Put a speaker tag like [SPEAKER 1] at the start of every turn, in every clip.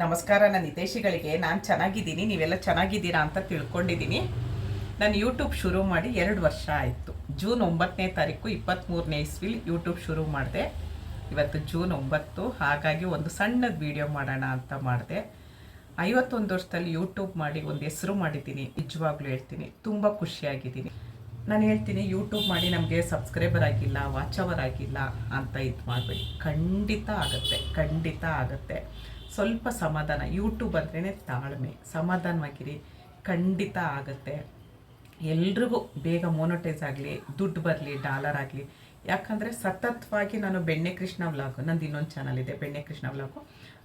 [SPEAKER 1] ನಮಸ್ಕಾರ, ನನ್ನ ಹಿತೇಶಿಗಳಿಗೆ ನಾನು ಚೆನ್ನಾಗಿದ್ದೀನಿ, ನೀವೆಲ್ಲ ಚೆನ್ನಾಗಿದ್ದೀರಾ ಅಂತ ತಿಳ್ಕೊಂಡಿದ್ದೀನಿ. ನಾನು ಯೂಟ್ಯೂಬ್ ಶುರು ಮಾಡಿ ಎರಡು ವರ್ಷ ಆಯಿತು. ಜೂನ್ ಒಂಬತ್ತನೇ ತಾರೀಕು ಇಪ್ಪತ್ತ್ಮೂರನೇ ಇಸ್ವಿಲಿ ಯೂಟ್ಯೂಬ್ ಶುರು ಮಾಡಿದೆ. ಇವತ್ತು ಜೂನ್ ಒಂಬತ್ತು, ಹಾಗಾಗಿ ಒಂದು ಸಣ್ಣದ ವಿಡಿಯೋ ಮಾಡೋಣ ಅಂತ ಮಾಡಿದೆ. ಐವತ್ತೊಂದು ವರ್ಷದಲ್ಲಿ ಯೂಟ್ಯೂಬ್ ಮಾಡಿ ಒಂದು ಹೆಸರು ಮಾಡಿದ್ದೀನಿ. ನಿಜವಾಗ್ಲೂ ಹೇಳ್ತೀನಿ, ತುಂಬ ಖುಷಿಯಾಗಿದ್ದೀನಿ. ನಾನು ಹೇಳ್ತೀನಿ ಯೂಟ್ಯೂಬ್ ಮಾಡಿ ನಮಗೆ ಸಬ್ಸ್ಕ್ರೈಬರ್ ಆಗಿಲ್ಲ ವಾಚ್ ಅವರ್ ಆಗಿಲ್ಲ ಅಂತ ಇದು ಮಾಡಬೇಡಿ. ಖಂಡಿತ ಆಗುತ್ತೆ ಖಂಡಿತ ಆಗುತ್ತೆ. ಸ್ವಲ್ಪ ಸಮಾಧಾನ. ಯೂಟ್ಯೂಬ್ ಅಂದ್ರೇ ತಾಳ್ಮೆ. ಸಮಾಧಾನವಾಗಿರಿ. ಖಂಡಿತ ಆಗುತ್ತೆ. ಎಲ್ರಿಗೂ ಬೇಗ ಮೋನೋಟೈಸ್ ಆಗಲಿ, ದುಡ್ಡು ಬರಲಿ ಡಾಲರ್ ಆಗಲಿ. ಯಾಕಂದರೆ ಸತತವಾಗಿ ನಾನು ಬೆಣ್ಣೆ ಕೃಷ್ಣ ವ್ಲಾಗ್ ನಂದು ಇನ್ನೊಂದು ಚಾನಲ್ ಇದೆ, ಬೆಣ್ಣೆ ಕೃಷ್ಣ ವ್ಲಾಗು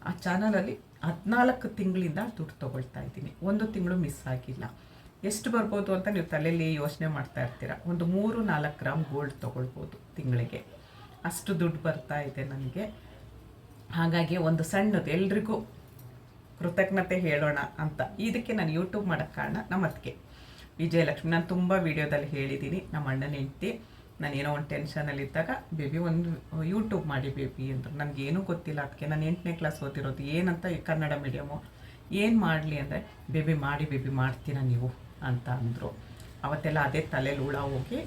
[SPEAKER 1] ಆ ಚಾನಲಲ್ಲಿ ಹದಿನಾಲ್ಕು ತಿಂಗಳಿಂದ ದುಡ್ಡು ತೊಗೊಳ್ತಾ ಇದ್ದೀನಿ. ಒಂದು ತಿಂಗಳು ಮಿಸ್ ಆಗಿಲ್ಲ. ಎಷ್ಟು ಬರ್ಬೋದು ಅಂತ ನೀವು ತಲೆಯಲ್ಲಿ ಯೋಚನೆ ಮಾಡ್ತಾ ಇರ್ತೀರ. ಒಂದು ಮೂರು ನಾಲ್ಕು ಗ್ರಾಮ್ ಗೋಲ್ಡ್ ತೊಗೊಳ್ಬೋದು ತಿಂಗಳಿಗೆ. ಅಷ್ಟು ದುಡ್ಡು ಬರ್ತಾ ಇದೆ ನನಗೆ. ಹಾಗಾಗಿ ಒಂದು ಸಣ್ಣದು ಎಲ್ರಿಗೂ ಕೃತಜ್ಞತೆ ಹೇಳೋಣ ಅಂತ. ಇದಕ್ಕೆ ನಾನು ಯೂಟ್ಯೂಬ್ ಮಾಡೋಕ್ಕೆ ಕಾರಣ ನಮ್ಮ ಅತ್ತಿಗೆ ವಿಜಯಲಕ್ಷ್ಮಿ, ನಾನು ತುಂಬ ವೀಡಿಯೋದಲ್ಲಿ ಹೇಳಿದ್ದೀನಿ. ನಮ್ಮ ಅಣ್ಣನ ಹೆಂಡ್ತಿ, ನಾನು ಏನೋ ಒಂದು ಟೆನ್ಷನಲ್ಲಿದ್ದಾಗ ಬೇಬಿ, ಒಂದು ಯೂಟ್ಯೂಬ್ ಮಾಡಿ ಬೇಬಿ ಅಂದರು. ನನಗೇನೂ ಗೊತ್ತಿಲ್ಲ ಅದಕ್ಕೆ ನಾನು ಎಂಟನೇ ಕ್ಲಾಸ್ ಓದಿರೋದು ಏನಂತ ಕನ್ನಡ ಮೀಡಿಯಮು ಏನು ಮಾಡಲಿ ಅಂದರೆ, ಬೇಬಿ ಮಾಡಿ, ಬೇಬಿ ಮಾಡ್ತೀರಾ ನೀವು? ಅಂತ ಅಂದರು. ಅವತ್ತೆಲ್ಲ ಅದೇ ತಲೆಯಲ್ಲಿ ಹುಳ ಹೋಗಿ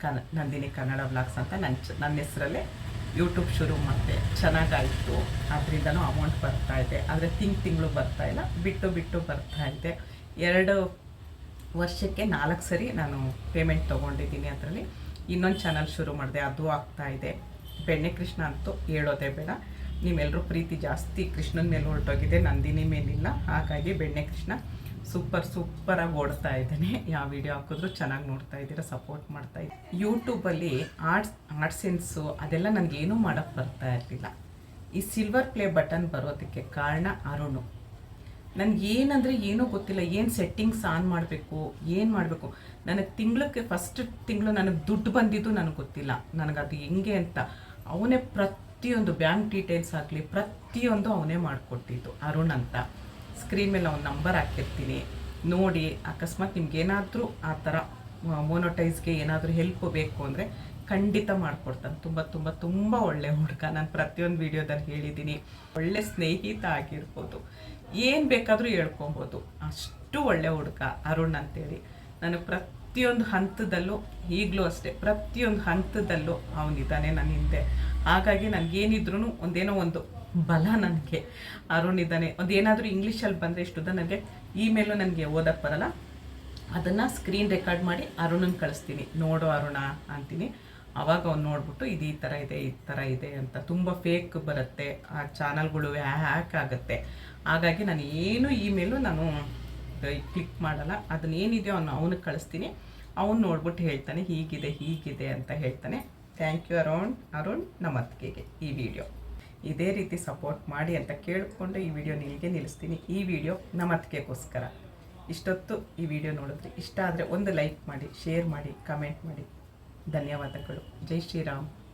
[SPEAKER 1] ಕನ್ ನಂದಿನಿ ಕನ್ನಡ ಬ್ಲಾಗ್ಸ್ ಅಂತ ನನ್ನ ನನ್ನ ಹೆಸರಲ್ಲೇ ಯೂಟ್ಯೂಬ್ ಶುರು ಮಾಡಿದೆ ಚೆನ್ನಾಗಾಯಿತು. ಅದರಿಂದನೂ ಅಮೌಂಟ್ ಬರ್ತಾ ಇದೆ. ಆದರೆ ತಿಂಗ್ ತಿಂಗಳು ಬರ್ತಾ ಇಲ್ಲ. ಬಿಟ್ಟು ಬಿಟ್ಟು ಬರ್ತಾ ಇದೆ. ಎರಡು ವರ್ಷಕ್ಕೆ ನಾಲ್ಕು ಸರಿ ನಾನು ಪೇಮೆಂಟ್ ತೊಗೊಂಡಿದ್ದೀನಿ ಅದರಲ್ಲಿ. ಇನ್ನೊಂದು ಚಾನಲ್ ಶುರು ಮಾಡಿದೆ. ಅದು ಆಗ್ತಾ ಇದೆ. ಬೆಣ್ಣೆ ಕೃಷ್ಣ ಅಂತೂ ಹೇಳೋದೇ ಬೇಡ. ನಿಮ್ಮೆಲ್ಲರೂ ಪ್ರೀತಿ ಜಾಸ್ತಿ ಕೃಷ್ಣನ ಮೇಲೆ ಹೊರಟೋಗಿದೆ. ನಂದಿನಿ ಮೇಲಿಲ್ಲ. ಹಾಗಾಗಿ ಬೆಣ್ಣೆ ಕೃಷ್ಣ. ಸೂಪರ್ ಸೂಪರಾಗಿ ಓಡ್ತಾ ಇದ್ದೇನೆ. ಯಾವ ವಿಡಿಯೋ ಹಾಕಿದ್ರು ಚೆನ್ನಾಗಿ ನೋಡ್ತಾ ಇದ್ದೀರಾ ಸಪೋರ್ಟ್ ಮಾಡ್ತಾ ಇದ್ದೀನಿ ಯೂಟ್ಯೂಬಲ್ಲಿ ಆರ್ಟ್ಸ್ ಆರ್ಟ್ ಸೆನ್ಸು ಅದೆಲ್ಲ ನನಗೇನೂ ಮಾಡೋಕ್ಕೆ ಬರ್ತಾ ಇರಲಿಲ್ಲ. ಈ ಸಿಲ್ವರ್ ಪ್ಲೇ ಬಟನ್ ಬರೋದಕ್ಕೆ ಕಾರಣ ಅರುಣು. ನನಗೆ ಏನಂದರೆ ಏನೂ ಗೊತ್ತಿಲ್ಲ, ಏನು ಸೆಟ್ಟಿಂಗ್ಸ್ ಆನ್ ಮಾಡಬೇಕು, ಏನು ಮಾಡಬೇಕು. ನನಗೆ ತಿಂಗಳಕ್ಕೆ ಫಸ್ಟ್ ತಿಂಗಳು ನನಗೆ ದುಡ್ಡು ಬಂದಿದ್ದು ನನಗೆ ಗೊತ್ತಿಲ್ಲ. ನನಗೆ ಅದು ಹೆಂಗೆ ಅಂತ. ಅವನೇ ಪ್ರತಿಯೊಂದು ಬ್ಯಾಂಕ್ ಡೀಟೇಲ್ಸ್ ಆಗಲಿ ಪ್ರತಿಯೊಂದು ಅವನೇ ಮಾಡಿಕೊಟ್ಟಿದ್ದು ಅರುಣ್ ಅಂತ. ಸ್ಕ್ರೀನ್ ಮೇಲೆ ಒಂದು ನಂಬರ್ ಹಾಕಿರ್ತೀನಿ. ನೋಡಿ, ಅಕಸ್ಮಾತ್ ನಿಮ್ಗೇನಾದರೂ ಆ ಥರ ಮೋನೋಟೈಸ್ಗೆ ಏನಾದರೂ ಹೆಲ್ಪ್ ಬೇಕು ಅಂದರೆ ಖಂಡಿತ ಮಾಡಿಕೊಡ್ತಾನೆ. ತುಂಬ ತುಂಬ ತುಂಬ ಒಳ್ಳೆ ಹುಡುಗ. ನಾನು ಪ್ರತಿಯೊಂದು ವೀಡಿಯೋದಲ್ಲಿ ಹೇಳಿದ್ದೀನಿ. ಒಳ್ಳೆ ಸ್ನೇಹಿತ ಆಗಿರ್ಬೋದು. ಏನು ಬೇಕಾದರೂ ಹೇಳ್ಕೊಬೋದು. ಅಷ್ಟು ಒಳ್ಳೆ ಹುಡುಗ ಅರುಣ್ ಅಂತೇಳಿ. ನನಗೆ ಪ್ರತಿಯೊಂದು ಹಂತದಲ್ಲೂ, ಈಗಲೂ ಅಷ್ಟೇ, ಪ್ರತಿಯೊಂದು ಹಂತದಲ್ಲೂ ಅವನಿದ್ದಾನೆ ನನ್ನ ಹಿಂದೆ. ಹಾಗಾಗಿ ನನಗೇನಿದ್ರು ಒಂದೇನೋ ಒಂದು ಬಲ ನನಗೆ. ಅರುಣ್ ಇದ್ದಾನೆ. ಒಂದು ಏನಾದರೂ ಇಂಗ್ಲೀಷಲ್ಲಿ ಬಂದರೆ ಇಷ್ಟುದ ನನಗೆ ಇಮೇಲು ನನಗೆ ಓದಕ್ಕೆ ಬರಲ್ಲ. ಅದನ್ನು ಸ್ಕ್ರೀನ್ ರೆಕಾರ್ಡ್ ಮಾಡಿ ಅರುಣನ್ ಕಳಿಸ್ತೀನಿ. ನೋಡು ಅರುಣ ಅಂತೀನಿ. ಅವಾಗ ಅವ್ನು ನೋಡ್ಬಿಟ್ಟು ಇದು ಈ ಥರ ಇದೆ, ಈ ಥರ ಇದೆ ಅಂತ. ತುಂಬ ಫೇಕ್ ಬರುತ್ತೆ. ಆ ಚಾನಲ್ಗಳು ಹ್ಯಾಕ್ ಆಗುತ್ತೆ. ಹಾಗಾಗಿ ನಾನು ಏನು ಇಮೇಲು ನಾನು ಕ್ಲಿಕ್ ಮಾಡಲ್ಲ. ಅದನ್ನೇನಿದೆಯೋ ಅವನು ಅವನಿಗೆ ಕಳಿಸ್ತೀನಿ. ಅವನು ನೋಡ್ಬಿಟ್ಟು ಹೇಳ್ತಾನೆ, ಹೀಗಿದೆ ಹೀಗಿದೆ ಅಂತ ಹೇಳ್ತಾನೆ. Thank you Arun. ಅರುಣ್ ನಮ್ಮ ಅತ್ತಿಗೆಗೆ ಈ ವಿಡಿಯೋ ಇದೇ ರೀತಿ ಸಪೋರ್ಟ್ ಮಾಡಿ ಅಂತ ಕೇಳಿಕೊಂಡು ಈ ವಿಡಿಯೋ ನಿಮಗೆ ನಿಲ್ಲಿಸ್ತೀನಿ. ಈ ವಿಡಿಯೋ ನಮ್ಮ ಅತ್ತಿಗೆಗೋಸ್ಕರ ಇಷ್ಟೊತ್ತು ಈ ವಿಡಿಯೋ ನೋಡಿದ್ರೆ ಇಷ್ಟ ಆದರೆ ಒಂದು ಲೈಕ್ ಮಾಡಿ ಶೇರ್ ಮಾಡಿ ಕಮೆಂಟ್ ಮಾಡಿ. ಧನ್ಯವಾದಗಳು. ಜೈ ಶ್ರೀರಾಮ್.